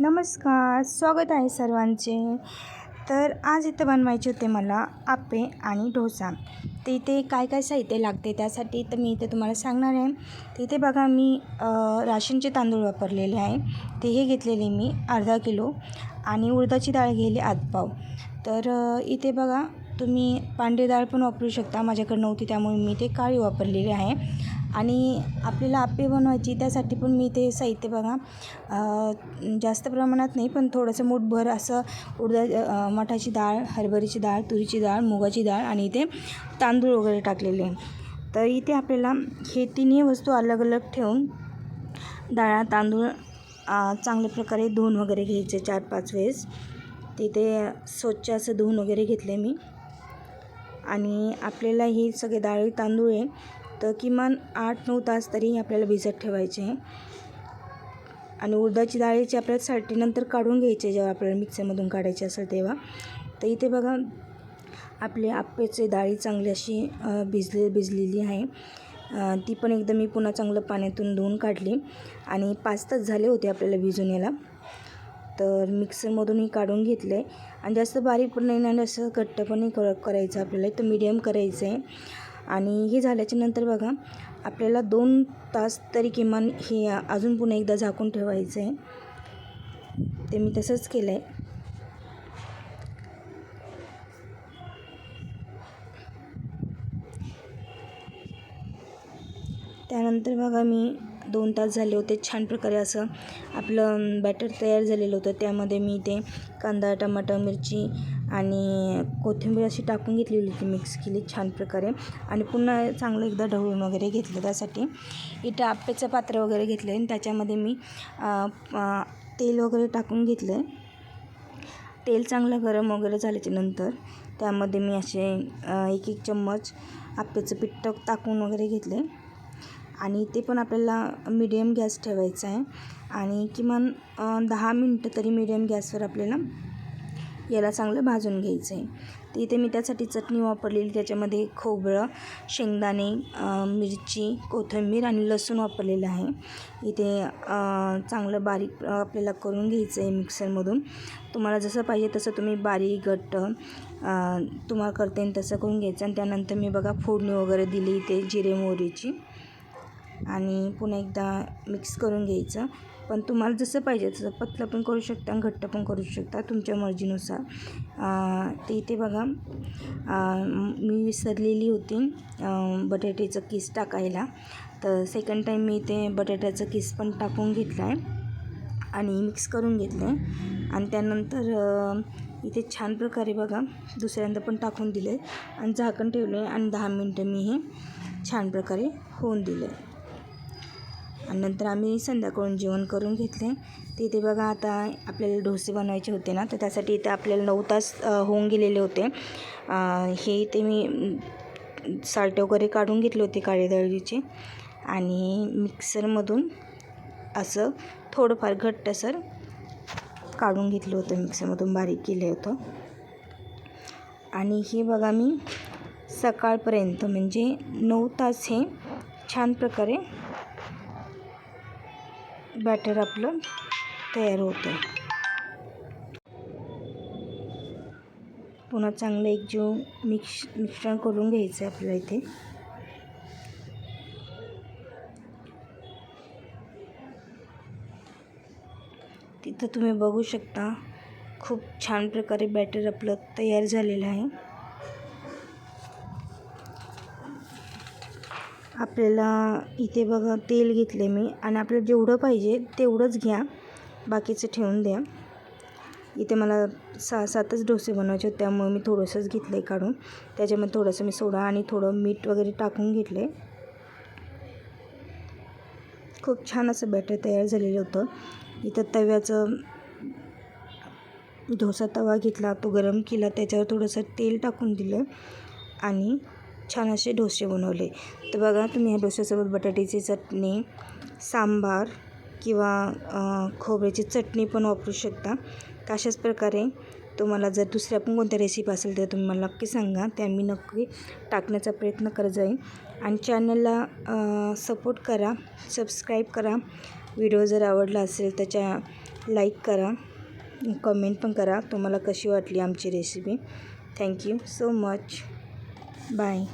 नमस्कार स्वागत आहे सर्वांचे. तर आज इथं बनवायचे होते मला आपे आणि डोसा. तर इथे काय काय साहित्य लागते त्यासाठी तर मी इथे तुम्हाला सांगणार आहे. तर इथे बघा मी राशनचे तांदूळ वापरलेले आहे. ते हे घेतलेले मी अर्धा किलो आणि उडदाची डाळ घेतली आतपाव तर इथे बघा तुम्ही पांढरी डाळ पण वापरू शकता. माझ्याकडे नव्हती त्यामुळे मी ते काळी वापरलेली आहे. आणि आपल्याला आप्पे बनवायची त्यासाठी पण मी ते साहित्य बघा. जास्त प्रमाणात नाही पण थोडंसं मूठभर असं उडदा मठाची डाळ हरभऱ्याची डाळ तुरीची डाळ मुगाची डाळ आणि इथे तांदूळ वगैरे टाकलेले तर इथे आपल्याला हे तिन्ही वस्तू अलग अलग ठेवून डाळ तांदूळ चांगल्या प्रकारे धुवून वगैरे घ्यायचे चार पाच वेळेस. तिथे स्वच्छ असं धुवून वगैरे घेतले मी. आणि आपल्याला हे सगळे डाळी तांदूळ आहे. तर किमान आठ नऊ तास तरी आपल्याला भिजत ठेवायचे. आहे आणि उडदाची डाळीची आपल्याला साठीनंतर काढून घ्यायचे जेव्हा आपल्याला मिक्सरमधून काढायचे असेल तेव्हा. तर इथे बघा आपले आप्पेचे डाळी चांगली अशी भिजले भिजलेली आहे. ती पण एकदम मी पुन्हा चांगलं पाण्यातून धुवून काढली. आणि पाच तास झाले होते आपल्याला भिजून याला तर मिक्सरमधूनही काढून घेतले. आणि जास्त बारीक पण नाही आणि असं घट्ट पण नाही करायचं आपल्याला. तर मीडियम करायचं आहे आणि हे झाल्याच्यानंतर बघा आपल्याला दोन तास तरी किमान हे अजून पुन्हा एकदा झाकून ठेवायचं आहे ते मी तसंच केलं आहे त्यानंतर बघा मी दोन तास झाले होते. छान प्रकारे असं आपलं बॅटर तयार झालेलं होतं. त्यामध्ये मी ते कांदा टमाटर मिरची आणि कोथिंबीर अशी टाकून घेतलेली होती मिक्स केली छान प्रकारे. आणि पुन्हा चांगलं एकदा ढवळून वगैरे घेतलं त्यासाठी. इथं आप्पेचं पात्र वगैरे घेतलं आणि त्याच्यामध्ये मी तेल वगैरे टाकून घेतलं आहे तेल चांगलं गरम वगैरे झाल्याच्यानंतर त्यामध्ये मी असे एक एक चम्मच आप्याचं पीठ टाकून वगैरे घेतले आणि ते पण आपल्याला मिडियम गॅस ठेवायचा आहे. आणि किमान दहा मिनटं तरी मिडियम गॅसवर आपल्याला याला चांगलं भाजून घ्यायचं आहे. तर इथे मी त्यासाठी चटणी वापरलेली त्याच्यामध्ये खोबरं शेंगदाणे मिरची कोथिंबीर आणि लसूण वापरलेलं आहे. इथे चांगलं बारीक आपल्याला करून घ्यायचं आहे मिक्सरमधून. तुम्हाला जसं पाहिजे तसं तुम्ही बारीक घट्ट तुम्हाला करता येईल तसं करून घ्यायचं. आणि त्यानंतर मी बघा फोडणी वगैरे दिली इथे जिरे मोहरीची. आणि पुन्हा एकदा मिक्स करून घ्यायचं. पण तुम्हाला जसं पाहिजे तसं पतलं पण करू शकता आणि घट्ट पण करू शकता तुमच्या मर्जीनुसार. ते इथे बघा. मी विसरलेली होती बटाट्याचं किस टाकायला. तर सेकंड टाईम मी ते बटाट्याचं किस पण टाकून घेतला आहे आणि मिक्स करून घेतलं आहे आणि त्यानंतर इथे छान प्रकारे बघा दुसऱ्यांदा पण टाकून दिलं आहे आणि झाकण ठेवलं आहे आणि दहा मिनटं मी हे छान प्रकारे होऊन दिलं आहे आणि नंतर आम्ही संध्याकाळून जेवण करून घेतले. तिथे बघा आता आपल्याला डोसे बनवायचे होते ना तर त्यासाठी इथे आपल्याला नऊ तास होऊन गेलेले होते. हे इथे मी साल्ट वगैरे काढून घेतले होते काळे दळीचे आणि मिक्सरमधून असं थोडंफार घट्टसर काढून घेतलं होतं मिक्सरमधून बारीक केलं होतं. आणि हे बघा मी सकाळपर्यंत म्हणजे नऊ तास हे छान प्रकारे बॅटर आपलं तयार होतं पुन्हा चांगलं एक जीव मिक्स मिश्रण करून घ्यायचं आहे आपल्याला इथे. तिथं तुम्ही बघू शकता खूप छान प्रकारे बॅटर आपलं तयार झालेलं आहे. आपल्याला इथे बघा तेल घेतले मी. आणि आपल्याला जेवढं पाहिजे तेवढंच घ्या. बाकीचं ठेवून द्या. इथे मला सहा सातच डोसे बनवायचे होते त्यामुळे मी थोडंसंच घेतलं आहे काढून. त्याच्यामध्ये थोडंसं मी सोडा आणि थोडं मीठ वगैरे टाकून घेतलं आहे खूप छान असं बॅटर तयार झालेलं होतं. इथं तव्याचं डोसा तवा घेतला तो गरम केला त्याच्यावर थोडंसं तेल टाकून दिलं. आणि छान असे डोसे बनवले. तर बघा तुम्ही ह्या डोस्यासोबत बटाट्याची चटणी सांबार किंवा खोबऱ्याची चटणी पण वापरू शकता. तर अशाच प्रकारे तुम्हाला जर दुसऱ्या पण कोणत्या रेसिपी असेल तर तुम्ही मला नक्की सांगा. त्या मी नक्की टाकण्याचा प्रयत्न करत जाईन. आणि चॅनलला सपोर्ट करा सबस्क्राईब करा. व्हिडिओ जर आवडला असेल त्याच्या लाईक करा. कमेंट पण करा. तुम्हाला कशी वाटली आमची recipe thank you so much Bye.